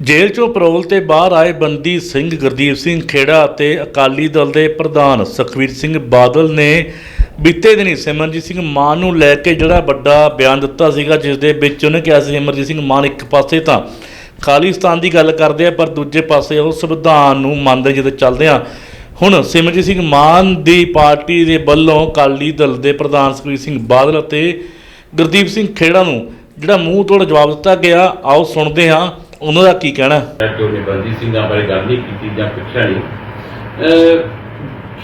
ਜੇਲ੍ਹ ਚੋਂ ਪਰੋਲ ਤੇ ਬਾਹਰ ਆਏ ਬੰਦੀ ਸਿੰਘ ਗੁਰਦੀਪ ਸਿੰਘ ਖੇੜਾ ਅਤੇ ਅਕਾਲੀ ਦਲ ਦੇ ਪ੍ਰਧਾਨ ਸੁਖਵੀਰ ਸਿੰਘ ਬਾਦਲ ਨੇ ਬੀਤੇ ਦਿਨੀ ਸਿਮਰਜੀਤ ਸਿੰਘ ਮਾਨ ਨੂੰ ਲੈ ਕੇ ਜਿਹੜਾ ਵੱਡਾ ਬਿਆਨ ਦਿੱਤਾ ਸੀਗਾ, ਜਿਸ ਦੇ ਵਿੱਚ ਉਹਨੇ ਕਿਹਾ ਸੀ ਸਿਮਰਜੀਤ ਸਿੰਘ ਮਾਨ ਇੱਕ ਪਾਸੇ ਤਾਂ ਖਾਲਿਸਤਾਨ ਦੀ ਗੱਲ ਕਰਦੇ ਆ, ਪਰ ਦੂਜੇ ਪਾਸੇ ਉਹ ਸੰਵਿਧਾਨ ਨੂੰ ਮੰਨਦੇ ਜਦੋਂ ਚੱਲਦੇ ਆ। ਹੁਣ ਸਿਮਰਜੀਤ ਸਿੰਘ ਮਾਨ ਦੀ ਪਾਰਟੀ ਦੇ ਵੱਲੋਂ ਅਕਾਲੀ ਦਲ ਦੇ ਪ੍ਰਧਾਨ ਸੁਖਵੀਰ ਸਿੰਘ ਬਾਦਲ ਅਤੇ ਗੁਰਦੀਪ ਸਿੰਘ ਖੇੜਾ ਨੂੰ ਜਿਹੜਾ ਮੂੰਹ ਤੋੜ ਜਵਾਬ ਦਿੱਤਾ ਗਿਆ, ਆਓ ਸੁਣਦੇ ਹਾਂ। ਉਹਨਾਂ ਦਾ ਕੀ ਕਹਿਣਾ? ਜੋ ਨਿਬੰਧੀ ਸਿੰਘਾਂ ਬਾਰੇ ਗੱਲ ਨਹੀਂ ਕੀਤੀ ਜਾਂ ਪੁੱਛਿਆ ਨਹੀਂ।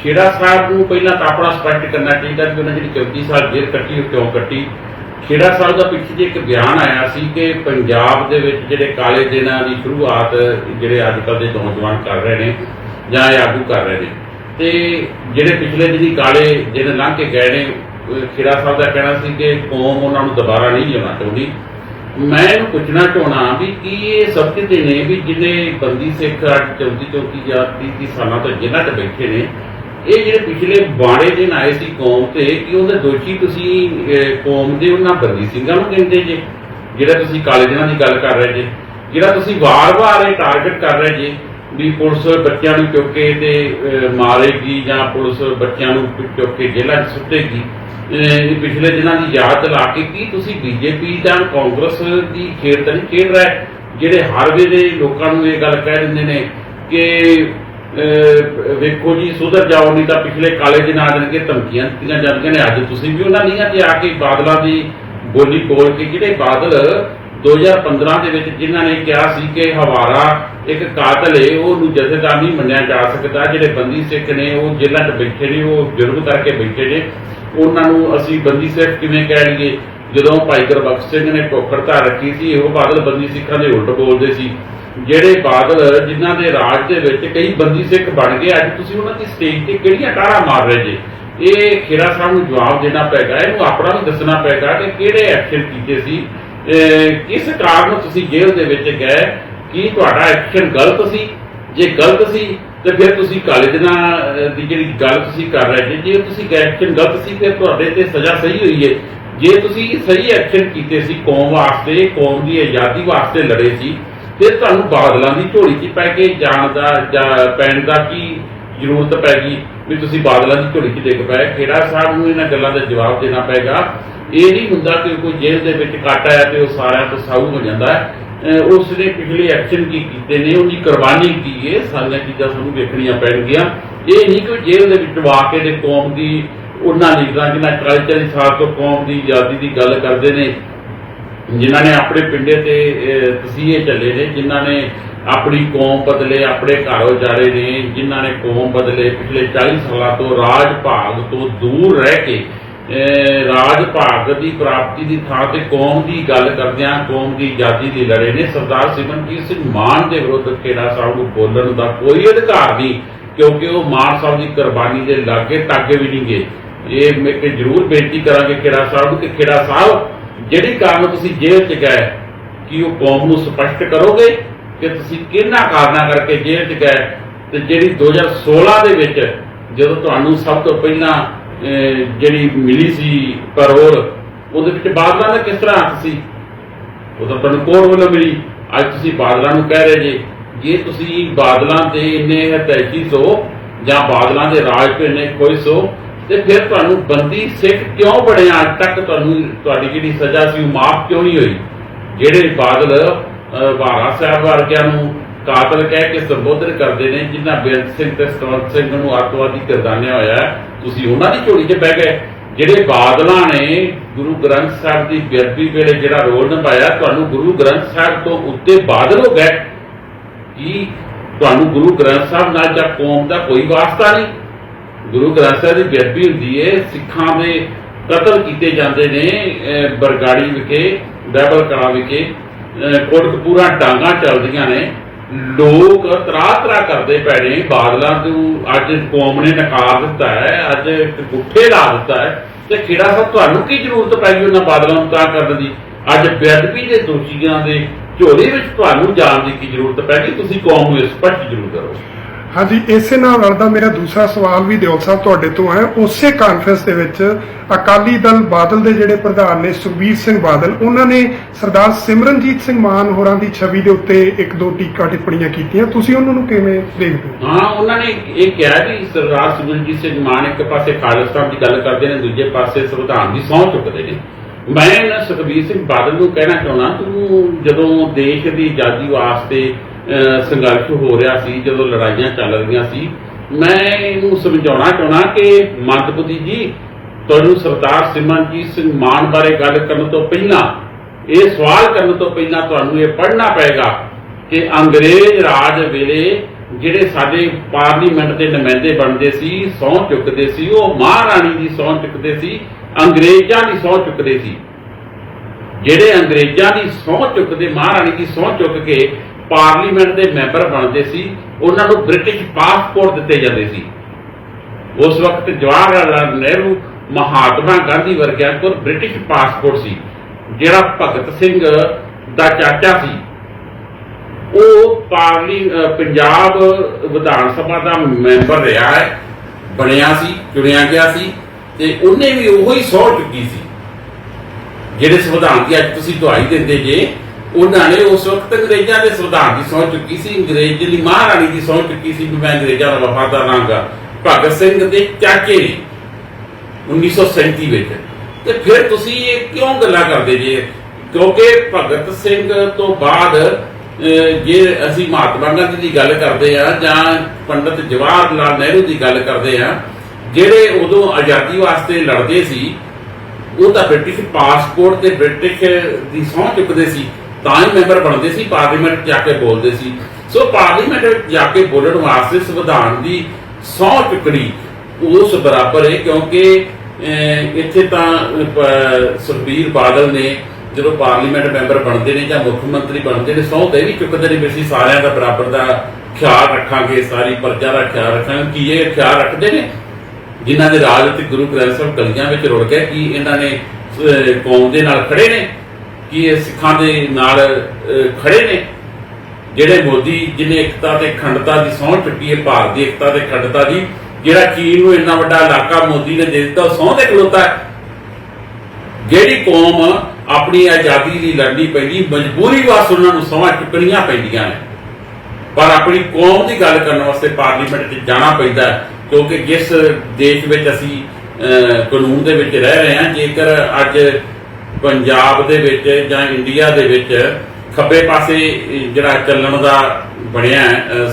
ਖੇੜਾ ਸਾਹਿਬ ਨੂੰ ਪਹਿਲਾਂ ਤਾਂ ਆਪਣਾ ਸਪਸ਼ਟ ਕਰਨਾ ਚਾਹੀਦਾ ਕਿ ਉਹਨਾਂ ਜਿਹੜੀ 34 ਸਾਲ ਜੇਲ੍ਹ ਕੱਟੀ, ਉਹ ਕਿਉਂ ਕੱਟੀ? ਖੇੜਾ ਸਾਹਿਬ ਦਾ ਪਿੱਛੇ ਜੇ ਇੱਕ ਬਿਆਨ ਆਇਆ ਸੀ ਕਿ ਪੰਜਾਬ ਦੇ ਵਿੱਚ ਜਿਹੜੇ ਕਾਲੇ ਦਿਨਾਂ ਦੀ ਸ਼ੁਰੂਆਤ ਜਿਹੜੇ ਅੱਜ ਕੱਲ ਦੇ ਨੌਜਵਾਨ ਕਰ ਰਹੇ ਨੇ ਜਾਂ ਇਹ ਆਗੂ ਕਰ ਰਹੇ ਨੇ, ਤੇ ਜਿਹੜੇ ਪਿਛਲੇ ਦਿਨੀ ਕਾਲੇ ਦਿਨ ਲੰਘ ਕੇ ਗਏ ਨੇ ਖੇੜਾ ਸਾਹਿਬ ਦਾ ਕਹਿਣਾ ਸੀ ਕਿ ਕੌਮ ਉਹਨਾਂ ਨੂੰ ਦੁਬਾਰਾ ਨਹੀਂ ਲਿਆਉਣਾ ਚਾਹੁੰਦੀ। ਮੈਂ ਇਹਨੂੰ ਪੁੱਛਣਾ ਚਾਹਣਾ ਵੀ ਕੀ ਇਹ ਸਮਝਦੇ ਨੇ ਵੀ ਜਿਹੜੇ ਬੰਦੀ ਸਿੱਖ ਅੱਜ 34 34 ਜਾਂ 30 30 ਸਾਲਾਂ ਤੋਂ ਜਿਨ੍ਹਾਂ ਚ ਬੈਠੇ ਨੇ, ਇਹ ਜਿਹੜੇ ਪਿਛਲੇ ਬਾੜੇ ਦਿਨ ਆਏ ਸੀ ਕੌਮ ਤੇ, ਕਿ ਉਹਦੇ ਦੋਸ਼ੀ ਤੁਸੀਂ ਕੌਮ ਦੇ ਉਹਨਾਂ ਬੰਦੀ ਸਿੰਘਾਂ ਨੂੰ ਕਹਿੰਦੇ ਜੇ, ਜਿਹੜਾ ਤੁਸੀਂ ਕਾਲੇ ਦਿਨਾਂ ਦੀ ਗੱਲ ਕਰ ਰਹੇ ਜੇ, ਜਿਹੜਾ ਤੁਸੀਂ ਵਾਰ-ਵਾਰ ਇਹ ਟਾਰਗੇਟ ਕਰ ਰਹੇ ਜੇ? ਵੀ ਪੁਲਿਸ ਬੱਚਿਆਂ ਨੂੰ ਚੁੱਕ ਕੇ ਤੇ ਮਾਰੇਗੀ ਜਾਂ ਪੁਲਿਸ ਬੱਚਿਆਂ ਨੂੰ ਚੁੱਕ ਜੇਲ੍ਹਾਂ 'ਚ ਸੁੱਟੇਗੀ। ਇਹ ਪਿਛਲੇ ਦਿਨਾਂ ਦੀ ਯਾਦ ਲਾ ਕੇ ਕੀ ਤੁਸੀਂ ਬੀਜੇਪੀ ਜਾਂ ਕਾਂਗਰਸ ਦੀ ਖੇਡ ਤਾਂ ਨਹੀਂ ਖੇਡ ਰਹੇ? ਜਿਹੜੇ ਹਰ ਵੇਲੇ ਲੋਕਾਂ ਨੂੰ ਇਹ ਗੱਲ ਕਹਿ ਦਿੰਦੇ ਨੇ ਕਿ ਵੇਖੋ ਜੀ, ਸੁਧਰ ਜਾਓ, ਨਹੀਂ ਤਾਂ ਪਿਛਲੇ ਕਾਲੇ ਦਿਨ ਆ ਜਾਣਗੇ, ਧਮਕੀਆਂ ਦਿੱਤੀਆਂ ਜਾਂਦੀਆਂ ਨੇ। ਅੱਜ ਤੁਸੀਂ ਵੀ ਉਹਨਾਂ ਨੀਆਂ ਤੇ ਆ ਕੇ ਬਾਦਲਾਂ ਦੀ ਬੋਲੀ ਬੋਲ ਕੇ ਜਿਹੜੇ ਬਾਦਲ 2015 ਦੇ ਵਿੱਚ ਜਿਨ੍ਹਾਂ ਨੇ ਕਿਹਾ ਸੀ ਕਿ ਹਵਾਰਾ ਇੱਕ ਕਾਤਲ ਹੈ ਉਹਨੂੰ ਜਥੇਦਾਰ ਨਹੀਂ ਮੰਨਿਆ ਜਾ ਸਕਦਾ, ਜਿਹੜੇ ਬੰਦੀ ਸਿੱਖ ਨੇ, ਉਹ ਜੇਲ੍ਹਾਂ 'ਚ ਬੈਠੇ ਨੇ, ਉਹ ਜੁਰਮ ਕਰਕੇ ਬੈਠੇ ਨੇ। ਉਹਨਾਂ ਨੂੰ ਅਸੀਂ ਬੰਦੀ ਸਿੱਖ ਕਿਵੇਂ ਕਹਿ ਲਈਏ? ਜਦੋਂ ਭਾਈ ਗੁਰਬਖਸ਼ ਸਿੰਘ ਨੇ ਟੋਕਰਤਾ ਰੱਖੀ ਸੀ ਉਹ ਬਾਦਲ ਬੰਦੀ ਸਿੱਖਾਂ ਦੇ ਉਲਟ ਬੋਲਦੇ ਸੀ। ਜਿਹੜੇ ਬਾਦਲ ਜਿਨ੍ਹਾਂ ਦੇ ਰਾਜ ਦੇ ਵਿੱਚ ਕਈ ਬੰਦੀ ਸਿੱਖ ਬਣ ਗਏ, ਅੱਜ ਤੁਸੀਂ ਉਹਨਾਂ ਦੀ ਸਟੇਜ ਤੇ ਕਿਹੜੀਆਂ ਟਾਰਾਂ ਮਾਰ ਰਹੇ ਜੇ? ਇਹ ਖੇਰਾ ਸਾਹਿਬ ਨੂੰ ਜਵਾਬ ਦੇਣਾ ਪੈਗਾ ਇਹਨੂੰ ਆਪਣਾ ਵੀ ਦੱਸਣਾ ਪੈਗਾ ਕਿ ਕਿਹੜੇ ਐਕਸ਼ਨ ਕੀਤੇ ਸੀ? ਕਿਸ ਕਾਰਨ ਤੁਸੀਂ ਜੇਲ੍ਹ ਦੇ ਵਿੱਚ ਗਏ? ਕੀ ਤੁਹਾਡਾ ਐਕਸ਼ਨ ਗਲਤ ਸੀ? ਜੇ ਗਲਤ ਸੀ, ਤੇ ਫਿਰ ਤੁਸੀਂ ਕਾਲੇ ਦਿਨਾਂ ਦੀ ਜਿਹੜੀ ਗੱਲ ਤੁਸੀਂ ਕਰ ਰਹੇ ਜੇ ਜੇ ਤੁਸੀਂ ਐਕਸ਼ਨ ਗਲਤ ਸੀ, ਤੇ ਤੁਹਾਡੇ ਤੇ ਸਜ਼ਾ ਸਹੀ ਹੋਈ ਹੈ ਜੇ ਤੁਸੀਂ ਸਹੀ ਐਕਸ਼ਨ ਕੀਤੇ ਸੀ, ਕੌਮ ਵਾਸਤੇ, ਕੌਮ ਦੀ ਆਜ਼ਾਦੀ ਵਾਸਤੇ ਲੜੇ ਸੀ, ਤੇ ਤੁਹਾਨੂੰ ਬਾਦਲਾਂ ਦੀ ਝੋਲੀ 'ਚ ਪੈ ਕੇ ਜਾਣ ਦਾ, ਜਾਂ ਪੈਣ ਦਾ ਕੀ ਜ਼ਰੂਰਤ ਪੈ ਗਈ ਵੀ ਤੁਸੀਂ ਬਾਦਲਾਂ ਦੀ ਝੋਲੀ 'ਚ ਪਏ। ਖੇੜਾ ਸਾਹਿਬ ਨੂੰ ਇਹਨਾਂ ਗੱਲਾਂ ਦਾ ਜਵਾਬ ਦੇਣਾ ਪਏਗਾ। ਇਹ ਨਹੀਂ ਹੁੰਦਾ ਕਿ ਕੋਈ ਜੇਲ੍ਹ ਦੇ ਵਿੱਚ ਕੱਟ ਆਇਆ ਤੇ ਉਹ ਸਾਰਿਆਂ ਤੋਂ ਸਾਊ ਹੋ ਜਾਂਦਾ ਹੈ। ਉਸ ਨੇ ਪਿਛਲੇ ਐਕਸ਼ਨ ਕੀ ਕੀਤੇ ਨੇ, ਉਹਦੀ ਕੁਰਬਾਨੀ ਕੀ ਹੈ ਸਾਰੀਆਂ ਚੀਜ਼ਾਂ ਸਾਨੂੰ ਵੇਖਣੀਆਂ ਪੈਣਗੀਆਂ। ਇਹ ਨਹੀਂ ਕਿ ਜੇਲ੍ਹ ਦੇ ਵਿੱਚ ਵਾ ਕੇ ਦੇ ਕੌਮ ਦੀ ਉਹਨਾਂ ਲੀਡਰਾਂ ਜਿਹਨਾਂ 40 40 ਸਾਲ ਤੋਂ ਕੌਮ ਦੀ ਆਜ਼ਾਦੀ ਦੀ ਗੱਲ ਕਰਦੇ ਨੇ, ਜਿਨ੍ਹਾਂ ਨੇ ਆਪਣੇ ਪਿੰਡੇ ਤੇ ਤਸੀਹੇ ਚੱਲੇ ਨੇ, ਜਿਨ੍ਹਾਂ ਨੇ ਆਪਣੀ ਕੌਮ ਬਦਲੇ, ਆਪਣੇ ਘਰ ਉਜਾੜੇ ਨੇ, ਜਿਨ੍ਹਾਂ ਨੇ ਕੌਮ ਬਦਲੇ ਪਿਛਲੇ 40 ਸਾਲਾਂ ਤੋਂ ਰਾਜ ਭਾਗ ਤੋਂ ਦੂਰ ਰਹਿ ਕੇ ਰਾਜ ਭਾਗ ਦੀ ਪ੍ਰਾਪਤੀ ਦੀ ਥਾਂ ਤੇ ਕੌਮ ਦੀ ਗੱਲ ਕਰਦਿਆਂ ਕੌਮ ਦੀ ਆਜ਼ਾਦੀ ਦੀ ਲੜੇ ਨੇ। ਸਰਦਾਰ ਸਿਮਰਨਜੀਤ ਸਿੰਘ ਮਾਨ ਦੇ ਵਿਰੁੱਧ ਖੇੜਾ ਸਾਹਿਬ ਨੂੰ ਬੋਲਣ ਦਾ ਕੋਈ ਅਧਿਕਾਰ ਨਹੀਂ, ਕਿਉਂਕਿ ਉਹ ਮਾਨ ਸਾਹਿਬ ਦੀ ਕੁਰਬਾਨੀ ਦੇ ਲਾਗੇ ਟਾਗੇ ਵੀ ਨਹੀਂ ਗਏ ਇਹ ਮੈਂ ਕਿ ਜ਼ਰੂਰ ਬੇਨਤੀ ਕਰਾਂਗੇ ਖੇੜਾ ਸਾਹਿਬ ਨੂੰ ਕਿ ਖੇੜਾ ਸਾਹਿਬ, ਜਿਹੜੀ ਕਾਰਨ ਤੁਸੀਂ ਜੇਲ੍ਹ 'ਚ ਗਏ, ਕਿ ਉਹ ਕੌਮ ਨੂੰ ਸਪਸ਼ਟ ਕਰੋਗੇ? ਕਿ ਤੁਸੀਂ ਕਿਹਨਾਂ ਕਾਰਨਾਂ ਕਰਕੇ ਜੇਲ੍ਹ 'ਚ ਗਏ ਤੇ ਜਿਹੜੀ 2016 ਦੇ ਵਿੱਚ ਜਦੋਂ ਤੁਹਾਨੂੰ ਸਭ ਤੋਂ ਪਹਿਲਾਂ ਜਿਹੜੀ ਮਿਲੀ ਸੀ ਪਰੋਲ ਉਹਦੇ ਵਿੱਚ ਬਾਦਲਾਂ ਦਾ ਕਿਸ ਤਰ੍ਹਾਂ ਹੱਥ ਸੀ? ਉਹ ਤਾਂ ਤੁਹਾਨੂੰ ਕੋਰ ਵੱਲੋਂ ਮਿਲੀ। ਅੱਜ ਤੁਸੀਂ ਬਾਦਲਾਂ ਨੂੰ ਕਹਿ ਰਹੇ ਜੇ। ਜੇ ਤੁਸੀਂ ਬਾਦਲਾਂ ਤੇ ਇੰਨੇ ਹਤੈਸ਼ੀ ਸੋ ਜਾਂ ਬਾਦਲਾਂ ਦੇ ਰਾਜ ਤੋਂ ਇੰਨੇ ਖੁਸ਼ ਹੋ ਤੇ ਫਿਰ ਤੁਹਾਨੂੰ ਬੰਦੀ ਸਿੱਖ ਕਿਉਂ ਬਣਿਆ? ਅੱਜ ਤੱਕ ਤੁਹਾਨੂੰ ਤੁਹਾਡੀ ਜਿਹੜੀ ਸਜ਼ਾ ਸੀ ਉਹ ਮਾਫ ਕਿਉਂ ਨਹੀਂ ਹੋਈ? ਜਿਹੜੇ ਬਾਦਲ ਵਾਰਾ ਸਾਹਿਬ ਵਰਗਿਆਂ ਨੂੰ ਕਾਤਲ ਕਹਿ ਕੇ ਸੰਬੋਧਨ ਕਰਦੇ ਨੇ, ਜਿਨ੍ਹਾਂ ਬੇਅੰਤ ਸਿੰਘ ਤੇ ਸਤਵੰਤ ਸਿੰਘ ਨੂੰ ਅੱਤਵਾਦੀ ਕਰਦਾਨਿਆ ਹੋਇਆ ਤੁਸੀਂ ਉਹਨਾਂ ਦੀ ਝੋਲੀ 'ਚ ਬਹਿ ਗਏ। ਜਿਹੜੇ ਬਾਦਲਾਂ ਨੇ ਗੁਰੂ ਗ੍ਰੰਥ ਸਾਹਿਬ ਦੀ ਬੇਅਦਬੀ ਵੇਲੇ ਜਿਹੜਾ ਰੋਲ ਨਿਭਾਇਆ, ਤੁਹਾਨੂੰ ਗੁਰੂ ਗ੍ਰੰਥ ਸਾਹਿਬ ਤੋਂ ਉੱਤੇ ਬਾਦਲ ਹੋ ਗਏ। ਕੀ ਤੁਹਾਨੂੰ ਗੁਰੂ ਗ੍ਰੰਥ ਸਾਹਿਬ ਨਾਲ ਜਾਂ ਕੌਮ ਦਾ ਕੋਈ ਵਾਸਤਾ ਨਹੀਂ? ਗੁਰੂ ਗ੍ਰੰਥ ਸਾਹਿਬ ਦੀ ਬੇਅਦਬੀ ਹੁੰਦੀ ਹੈ ਸਿੱਖਾਂ ਦੇ ਕਤਲ ਕੀਤੇ ਜਾਂਦੇ ਨੇ ਬਰਗਾੜੀ ਵਿਖੇ ਬੈਬਲ ਕਲਾ ਵਿਖੇ। ਕੋਟਕਪੂਰਾ ਡਾਂਗਾ ਚੱਲਦੀਆਂ ਨੇ। ਲੋਕ ਤਰਾ ਤਰਾ ਕਰਦੇ ਪੈ ਨੇ। ਬਾਦਲਾਂ ਨੂੰ ਅੱਜ ਕੌਮ ਨੇ ਨਕਾਰ ਦਿੱਤਾ ਹੈ, ਅੱਜ ਗੁੱਠੇ ਲਾ ਦਿੱਤਾ ਹੈ। ਤੇ ਖੇੜਾ ਸਾਹਿਬ, ਤੁਹਾਨੂੰ ਕੀ ਜ਼ਰੂਰਤ ਪੈ ਗਈ ਉਹਨਾਂ ਬਾਦਲਾਂ ਨੂੰ ਤਾਂ ਕਰਨ ਦੀ? ਅੱਜ ਬੇਅਦਬੀ ਦੇ ਦੋਸ਼ੀਆਂ ਦੇ ਝੋਲੇ ਵਿੱਚ ਤੁਹਾਨੂੰ ਜਾਣ ਦੀ ਕੀ ਜ਼ਰੂਰਤ ਪੈ ਗਈ? ਤੁਸੀਂ ਕੌਮ ਨੂੰ ਇਹ ਸਪਸ਼ਟ ਜ਼ਰੂਰ ਕਰੋ। ਹਾਂਜੀ, ਇਸੇ ਨਾਲ ਰਲਦਾ ਮੇਰਾ ਦੂਸਰਾ ਸਵਾਲ ਵੀ ਦਿਓਲ ਸਾਹਿਬ ਤੁਹਾਡੇ ਤੋਂ ਹੈ। ਉਸੇ ਕਾਨਫਰੰਸ ਦੇ ਵਿੱਚ ਅਕਾਲੀ ਦਲ ਬਾਦਲ ਦੇ ਜਿਹੜੇ ਪ੍ਰਧਾਨ ਨੇ, ਸੁਖਬੀਰ ਸਿੰਘ ਬਾਦਲ, ਉਹਨਾਂ ਨੇ ਸਰਦਾਰ ਸਿਮਰਨਜੀਤ ਸਿੰਘ ਮਾਨ ਹੋਰਾਂ ਦੀ ਛਵੀ ਦੇ ਉੱਤੇ ਇੱਕ ਦੋ ਟੀਕਾ ਟਿੱਪਣੀਆਂ ਕੀਤੀਆਂ। ਤੁਸੀਂ ਉਹਨਾਂ ਨੂੰ ਕਿਵੇਂ ਦੇਖਦੇ ਹੋ? ਹਾਂ, ਉਹਨਾਂ ਨੇ ਇਹ ਕਿਹਾ ਵੀ ਸਰਦਾਰ ਸਿਮਰਨਜੀਤ ਸਿੰਘ ਮਾਨ ਇੱਕ ਪਾਸੇ ਖਾਲਿਸਤਾਨ ਦੀ ਗੱਲ ਕਰਦੇ ਨੇ, ਦੂਜੇ ਪਾਸੇ ਸੰਵਿਧਾਨ ਦੀ ਸਹੁੰ ਚੁੱਕਦੇ ਨੇ। ਮੈਂ ਸੁਖਬੀਰ ਸਿੰਘ ਬਾਦਲ ਨੂੰ ਕਹਿਣਾ ਚਾਹੁੰਦਾ, ਤੂੰ ਜਦੋਂ ਦੇਸ਼ ਦੀ ਆਜ਼ਾਦੀ ਵਾਸਤੇ ਸੰਘਰਸ਼ ਹੋ ਰਿਹਾ ਸੀ, ਜਦੋਂ ਲੜਾਈਆਂ ਚੱਲ ਰਹੀਆਂ ਸੀ, ਮੈਂ ਇਹਨੂੰ ਸਮਝਾਉਣਾ ਚਾਹੁੰਦਾ ਕਿ ਮੰਦਬੁੱਧੀ ਜੀ, ਤੁਹਾਨੂੰ ਸਰਦਾਰ ਸਿਮਰਨਜੀਤ ਸਿੰਘ ਮਾਨ ਬਾਰੇ ਗੱਲ ਕਰਨ ਤੋਂ ਪਹਿਲਾਂ, ਇਹ ਸਵਾਲ ਕਰਨ ਤੋਂ ਪਹਿਲਾਂ ਤੁਹਾਨੂੰ ਇਹ ਪੜ੍ਹਨਾ ਪਏਗਾ ਕਿ ਅੰਗਰੇਜ਼ ਰਾਜ ਵੇਲੇ ਜਿਹੜੇ ਸਾਡੇ ਪਾਰਲੀਮੈਂਟ ਦੇ ਨੁਮਾਇੰਦੇ ਬਣਦੇ ਸੀ, ਸਹੁੰ ਚੁੱਕਦੇ ਸੀ, ਉਹ ਮਹਾਰਾਣੀ ਦੀ ਸਹੁੰ ਚੁੱਕਦੇ ਸੀ, ਅੰਗਰੇਜ਼ਾਂ ਦੀ ਸਹੁੰ ਚੁੱਕਦੇ ਸੀ। ਜਿਹੜੇ ਅੰਗਰੇਜ਼ਾਂ ਦੀ ਸਹੁੰ ਚੁੱਕਦੇ, ਮਹਾਰਾਣੀ ਦੀ ਸਹੁੰ ਚੁੱਕ ਕੇ ਪਾਰਲੀਮੈਂਟ ਦੇ ਮੈਂਬਰ ਬਣਦੇ ਸੀ, ਉਹਨਾਂ ਨੂੰ ਬ੍ਰਿਟਿਸ਼ ਪਾਸਪੋਰਟ ਦਿੱਤੇ ਜਾਂਦੇ ਸੀ। ਉਸ ਵਕਤ ਜਵਾਹਰ ਲਾਲ ਨਹਿਰੂ, ਮਹਾਤਮਾ ਗਾਂਧੀ ਵਰਗਿਆਂ ਕੋਲ ਬ੍ਰਿਟਿਸ਼ ਪਾਸਪੋਰਟ ਸੀ, ਜਿਹੜਾ ਭਗਤ ਸਿੰਘ ਦਾ ਚਾਚਾ ਸੀ। ਉਹ ਪਾਰਲੀ ਪੰਜਾਬ ਵਿਧਾਨ ਸਭਾ ਦਾ ਮੈਂਬਰ ਰਿਹਾ ਹੈ, ਬਣਿਆ ਸੀ, ਚੁਣਿਆ ਗਿਆ ਸੀ, ਤੇ ਉਹਨੇ ਵੀ ਉਹੀ ਸਹੁੰ ਚੁੱਕੀ ਸੀ। ਜਿਹੜੇ ਸੰਵਿਧਾਨ ਦੀ ਅੱਜ ਤੁਸੀਂ ਦੁਹਾਈ ਦਿੰਦੇ ਜੇ ਉਹਨਾਂ ਨੇ ਉਸ ਵਕਤ ਅੰਗਰੇਜ਼ਾਂ ਦੇ ਸੰਵਿਧਾਨ ਦੀ ਸਹੁੰ ਚੁੱਕੀ ਸੀ, ਅੰਗਰੇਜ਼ ਦੀ ਮਹਾਰਾਣੀ ਦੀ ਸਹੁੰ ਚੁੱਕੀ ਸੀ, ਵੀ ਮੈਂ ਅੰਗਰੇਜ਼ਾਂ ਦਾ ਵਫਾਦਾਰ ਰਹਾਂਗਾ। ਭਗਤ ਸਿੰਘ ਦੇ ਚਾਚੇ ਨੇ 1937 ਵਿੱਚ। ਤੇ ਫਿਰ ਤੁਸੀਂ ਇਹ ਕਿਉਂ ਗੱਲਾਂ ਕਰਦੇ ਜੇ? ਕਿਉਂਕਿ ਭਗਤ ਸਿੰਘ ਤੋਂ ਬਾਅਦ ਜੇ ਅਸੀਂ ਮਹਾਤਮਾ ਗਾਂਧੀ ਦੀ ਗੱਲ ਕਰਦੇ ਆ ਜਾਂ ਪੰਡਤ ਜਵਾਹਰ ਲਾਲ ਨਹਿਰੂ ਦੀ ਗੱਲ ਕਰਦੇ ਆ ਜਿਹੜੇ ਉਦੋਂ ਆਜ਼ਾਦੀ ਵਾਸਤੇ ਲੜਦੇ ਸੀ, ਉਹ ਤਾਂ ਬ੍ਰਿਟਿਸ਼ ਪਾਸਪੋਰਟ ਤੇ ਬ੍ਰਿਟਿਸ਼ ਦੀ ਸਹੁੰ ਚੁੱਕਦੇ ਸੀ। ਤਾਂ ਹੀ ਮੈਂਬਰ ਬਣਦੇ ਸੀ, ਪਾਰਲੀਮੈਂਟ ਜਾ ਕੇ ਬੋਲਦੇ ਸੀ। ਸੋ ਪਾਰਲੀਮੈਂਟ ਜਾ ਕੇ ਬੋਲਣ ਵਾਸਤੇ ਸੰਵਿਧਾਨ ਦੀ ਸਹੁੰ ਚੁੱਕਣੀ ਉਸ ਬਰਾਬਰ ਹੈ, ਕਿਉਂਕਿ ਇੱਥੇ ਤਾਂ ਸੁਖਬੀਰ ਬਾਦਲ ਨੇ ਜਦੋਂ ਪਾਰਲੀਮੈਂਟ ਮੈਂਬਰ ਬਣਦੇ ਨੇ ਜਾਂ ਮੁੱਖ ਮੰਤਰੀ ਬਣਦੇ ਨੇ ਸਹੁੰ ਤੇ ਵੀ ਚੁੱਕਦੇ ਨੇ ਵੀ ਅਸੀਂ ਸਾਰਿਆਂ ਦਾ ਬਰਾਬਰ ਦਾ ਖਿਆਲ ਰੱਖਾਂਗੇ, ਸਾਰੀ ਪ੍ਰਜਾ ਦਾ ਖਿਆਲ ਰੱਖਾਂਗੇ। ਕੀ ਇਹ ਖਿਆਲ ਰੱਖਦੇ ਨੇ? ਜਿਨ੍ਹਾਂ ਦੇ ਰਾਜਨੀਤਿਕ ਗੁਰੂ ਗ੍ਰੰਥ ਸਾਹਿਬ ਗਲੀਆਂ ਵਿੱਚ ਰੁੜ ਗਏ, ਕੀ ਇਹਨਾਂ ਨੇ ਕੌਮ ਦੇ ਨਾਲ ਖੜੇ ਨੇ? ਕੀ ਇਹ ਸਿੱਖਾਂ ਦੇ ਨਾਲ ਖੜੇ ਨੇ? ਜਿਹੜੇ ਮੋਦੀ ਜਿਹਨੇ ਏਕਤਾ ਤੇ ਅਖੰਡਤਾ ਦੀ ਸਹੁੰ ਚੁੱਕੀ ਹੈ ਭਾਰਤ ਦੀ ਏਕਤਾ ਤੇ ਅਖੰਡਤਾ ਦੀ ਜਿਹੜਾ ਚੀਨ ਨੂੰ ਇੰਨਾ ਵੱਡਾ ਇਲਾਕਾ ਮੋਦੀ ਨੇ ਦੇ ਦਿੱਤਾ ਉਹ ਸਹੁੰ ਖਲੋਤਾ ਜਿਹੜੀ ਕੌਮ ਆਪਣੀ ਆਜ਼ਾਦੀ ਲਈ ਲੜਨੀ ਪੈਂਦੀ ਮਜਬੂਰੀ ਵਾਸਤੇ ਉਹਨਾਂ ਨੂੰ ਸਹੁੰ ਚੁੱਕਣੀਆਂ ਪੈਂਦੀਆਂ ਨੇ। ਪਰ ਆਪਣੀ ਕੌਮ ਦੀ ਗੱਲ ਕਰਨ ਵਾਸਤੇ ਪਾਰਲੀਮੈਂਟ 'ਚ ਜਾਣਾ ਪੈਂਦਾ ਕਿਉਂਕਿ ਜਿਸ ਦੇਸ਼ ਵਿੱਚ ਅਸੀਂ ਅਹ, ਕਾਨੂੰਨ ਦੇ ਵਿੱਚ ਰਹਿ ਰਹੇ ਹਾਂ ਜੇਕਰ ਅੱਜ ਪੰਜਾਬ ਦੇ ਵਿੱਚ ਜਾਂ ਇੰਡੀਆ ਦੇ ਵਿੱਚ ਖੱਬੇ ਪਾਸੇ ਜਿਹੜਾ ਚੱਲਣ ਦਾ ਬਣਿਆ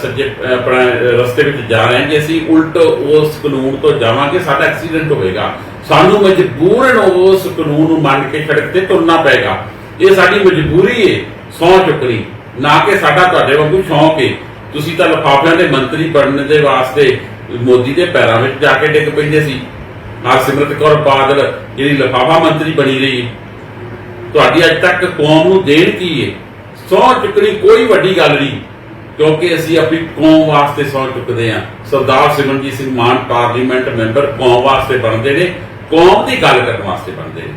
ਸੱਜੇ ਆਪਣਾ ਰਸਤੇ ਵਿੱਚ ਜਾ ਰਹੇ ਹਾਂ ਜੇ ਅਸੀਂ ਉਲਟ ਉਸ ਕਾਨੂੰਨ ਤੋਂ ਜਾਵਾਂਗੇ, ਸਾਡਾ ਐਕਸੀਡੈਂਟ ਹੋਵੇਗਾ। ਸਾਨੂੰ ਮਜਬੂਰਨ ਉਸ ਕਾਨੂੰਨ ਨੂੰ ਮੰਨ ਕੇ ਸੜਕ ਤੇ ਤੁਰਨਾ ਪਏਗਾ। ਇਹ ਸਾਡੀ ਮਜਬੂਰੀ ਹੈ ਸਹੁੰ ਚੁੱਕਣੀ। ਨਾ ਕਿ ਸਾਡਾ ਤੁਹਾਡੇ ਵਾਂਗੂ ਸ਼ੌਂਕ ਹੈ ਤੁਸੀਂ ਤਾਂ ਲਿਫਾਫਿਆਂ ਦੇ ਮੰਤਰੀ ਬਣਨ ਦੇ ਵਾਸਤੇ ਮੋਦੀ ਦੇ ਪੈਰਾਂ ਵਿੱਚ ਜਾ ਕੇ ਡਿੱਗ ਪੈਂਦੇ ਸੀ। ਹਰਸਿਮਰਤ ਕੌਰ ਬਾਦਲ, ਜਿਹੜੀ ਲਿਫਾਫਾ ਮੰਤਰੀ ਬਣੀ ਰਹੀ ਤੁਹਾਡੀ ਅੱਜ ਤੱਕ ਕੌਮ ਨੂੰ ਦੇਣ ਕੀ ਹੈ ਸਹੁੰ ਚੁੱਕਣੀ ਕੋਈ ਵੱਡੀ ਗੱਲ ਨਹੀਂ ਕਿਉਂਕਿ ਅਸੀਂ ਆਪਣੀ ਕੌਮ ਵਾਸਤੇ ਸਹੁੰ ਚੁੱਕਦੇ ਹਾਂ। ਸਰਦਾਰ ਸਿਮਰਨਜੀਤ ਸਿੰਘ ਮਾਨ ਪਾਰਲੀਮੈਂਟ ਮੈਂਬਰ ਕੌਮ ਵਾਸਤੇ ਬਣਦੇ ਨੇ ਕੌਮ ਦੀ ਗੱਲ ਕਰਨ ਵਾਸਤੇ ਬਣਦੇ ਨੇ।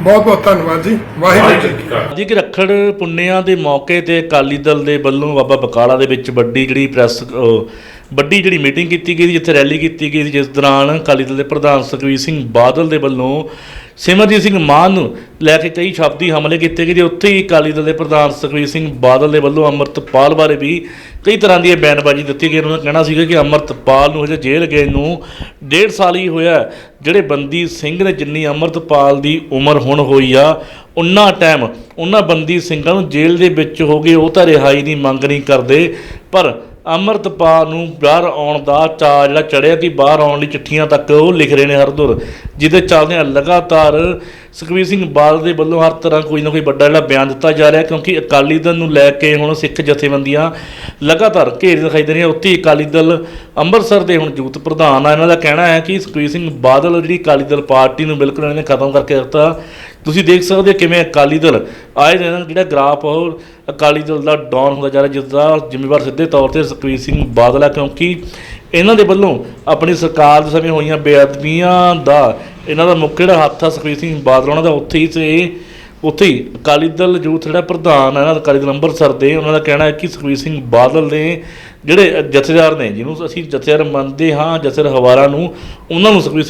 ਬਹੁਤ ਬਹੁਤ ਧੰਨਵਾਦ ਜੀ। ਵਾਹਿਗੁਰੂ ਜੀ ਕਾ ਖਾਲਸਾ। ਜੀ ਕਿ ਰੱਖੜ ਪੁੰਨਿਆਂ ਦੇ ਮੌਕੇ ਤੇ ਅਕਾਲੀ ਦਲ ਦੇ ਵੱਲੋਂ ਬਾਬਾ ਬਕਾਲਾ ਦੇ ਵਿੱਚ ਵੱਡੀ ਜਿਹੜੀ ਪ੍ਰੈਸ ਵੱਡੀ ਜਿਹੜੀ ਮੀਟਿੰਗ ਕੀਤੀ ਗਈ ਸੀ, ਜਿੱਥੇ ਰੈਲੀ ਕੀਤੀ ਗਈ ਸੀ, ਜਿਸ ਦੌਰਾਨ ਅਕਾਲੀ ਦਲ ਦੇ ਪ੍ਰਧਾਨ ਸੁਖਬੀਰ ਸਿੰਘ ਬਾਦਲ ਦੇ ਵੱਲੋਂ ਸਿਮਰਜੀਤ ਸਿੰਘ ਮਾਨ ਨੂੰ ਲੈ ਕੇ ਕਈ ਸ਼ਬਦੀ ਹਮਲੇ ਕੀਤੇ ਗਏ ਤੇ ਉੱਥੇ ਹੀ ਅਕਾਲੀ ਦਲ ਦੇ ਪ੍ਰਧਾਨ ਸੁਖਬੀਰ ਸਿੰਘ ਬਾਦਲ ਦੇ ਵੱਲੋਂ ਅੰਮ੍ਰਿਤਪਾਲ ਬਾਰੇ ਵੀ ਕਈ ਤਰ੍ਹਾਂ ਦੀ ਬਿਆਨਬਾਜ਼ੀ ਦਿੱਤੀ ਗਈ ਉਹਨਾਂ ਦਾ ਕਹਿਣਾ ਸੀਗਾ ਕਿ ਅੰਮ੍ਰਿਤਪਾਲ ਨੂੰ ਹਜੇ ਜੇਲ੍ਹ ਗਏ ਨੂੰ ਡੇਢ ਸਾਲ ਹੀ ਹੋਇਆ ਜਿਹੜੇ ਬੰਦੀ ਸਿੰਘ ਨੇ ਜਿੰਨੀ ਅੰਮ੍ਰਿਤਪਾਲ ਦੀ ਉਮਰ ਹੁਣ ਹੋਈ ਆ ਉਨਾ ਟਾਈਮ ਉਹਨਾਂ ਬੰਦੀ ਸਿੰਘਾਂ ਨੂੰ ਜੇਲ੍ਹ ਦੇ ਵਿੱਚ ਹੋ ਗਏ ਉਹ ਤਾਂ ਰਿਹਾਈ ਦੀ ਮੰਗ ਨਹੀਂ ਕਰਦੇ। ਪਰ ਅੰਮ੍ਰਿਤਪਾਲ ਨੂੰ ਬਾਹਰ ਆਉਣ ਦਾ ਚਾਅ ਜਿਹੜਾ ਚੜਿਆ ਕਿ ਬਾਹਰ ਆਉਣ ਲਈ ਚਿੱਠੀਆਂ ਤੱਕ ਉਹ ਲਿਖ ਰਹੇ ਨੇ ਹਰਦੁਰ ਜਿਹਦੇ ਚੱਲਦੇ ਲਗਾਤਾਰ ਸੁਖਬੀਰ ਸਿੰਘ ਬਾਦਲ ਦੇ ਵੱਲੋਂ ਹਰ ਤਰ੍ਹਾਂ ਕੋਈ ਨਾ ਕੋਈ ਵੱਡਾ ਜਿਹੜਾ ਬਿਆਨ ਦਿੱਤਾ ਜਾ ਰਿਹਾ, ਕਿਉਂਕਿ ਅਕਾਲੀ ਦਲ ਨੂੰ ਲੈ ਕੇ ਹੁਣ ਸਿੱਖ ਜਥੇਬੰਦੀਆਂ ਲਗਾਤਾਰ ਘੇਰੇ ਦਿਖਾਈ ਦੇ ਰਹੀਆਂ। ਉੱਥੇ ਹੀ ਅਕਾਲੀ ਦਲ ਅੰਮ੍ਰਿਤਸਰ ਦੇ ਹੁਣ ਯੂਥ ਪ੍ਰਧਾਨ ਆ। ਇਹਨਾਂ ਦਾ ਕਹਿਣਾ ਹੈ ਕਿ ਸੁਖਬੀਰ ਸਿੰਘ ਬਾਦਲ ਜਿਹੜੀ ਅਕਾਲੀ ਦਲ ਪਾਰਟੀ ਨੂੰ ਬਿਲਕੁਲ ਇਹਨਾਂ ਨੇ ਖਤਮ ਕਰਕੇ ਦਿੱਤਾ। ਤੁਸੀਂ ਦੇਖ ਸਕਦੇ ਹੋ ਕਿਵੇਂ ਅਕਾਲੀ ਦਲ ਆਏ ਦਿਨ ਜਿਹੜਾ ਗ੍ਰਾਫ ਉਹ ਅਕਾਲੀ ਦਲ ਦਾ ਡਾਊਨ ਹੁੰਦਾ ਜਾ ਰਿਹਾ, ਜਿਸ ਦਾ ਜ਼ਿੰਮੇਵਾਰ ਸਿੱਧੇ ਤੌਰ ਤੇ ਸੁਖਬੀਰ ਸਿੰਘ ਬਾਦਲ ਹੈ ਕਿਉਂਕਿ ਇਹਨਾਂ ਦੇ ਵੱਲੋਂ ਆਪਣੀ ਸਰਕਾਰ ਦੇ ਸਮੇਂ ਹੋਈਆਂ ਬੇਅਦਬੀਆਂ ਦਾ ਇਹਨਾਂ ਦਾ ਮੁੱਖ ਜਿਹੜਾ ਹੱਥ ਆ ਸੁਖਬੀਰ ਸਿੰਘ ਬਾਦਲ, ਉਹਨਾਂ ਦਾ ਉੱਥੇ ਹੀ ਤੇ ਉੱਥੇ ਹੀ ਅਕਾਲੀ ਦਲ ਯੂਥ ਜਿਹੜਾ ਪ੍ਰਧਾਨ ਹੈ ਨਾ ਅਕਾਲੀ ਦਲ ਅੰਮ੍ਰਿਤਸਰ ਦੇ, ਉਹਨਾਂ ਦਾ ਕਹਿਣਾ ਹੈ ਕਿ ਸੁਖਬੀਰ ਸਿੰਘ ਬਾਦਲ ਨੇ ਜਿਹੜੇ ਜਥੇਦਾਰ ਨੇ, ਜਿਹਨੂੰ ਅਸੀਂ ਜਥੇਦਾਰ ਮੰਨਦੇ ਹਾਂ, ਜਥੇਦਾਰ ਹਵਾਰਾ ਨੂੰ, ਉਹਨਾਂ ਨੂੰ ਸੁਖਬੀਰ ਸਿੰਘ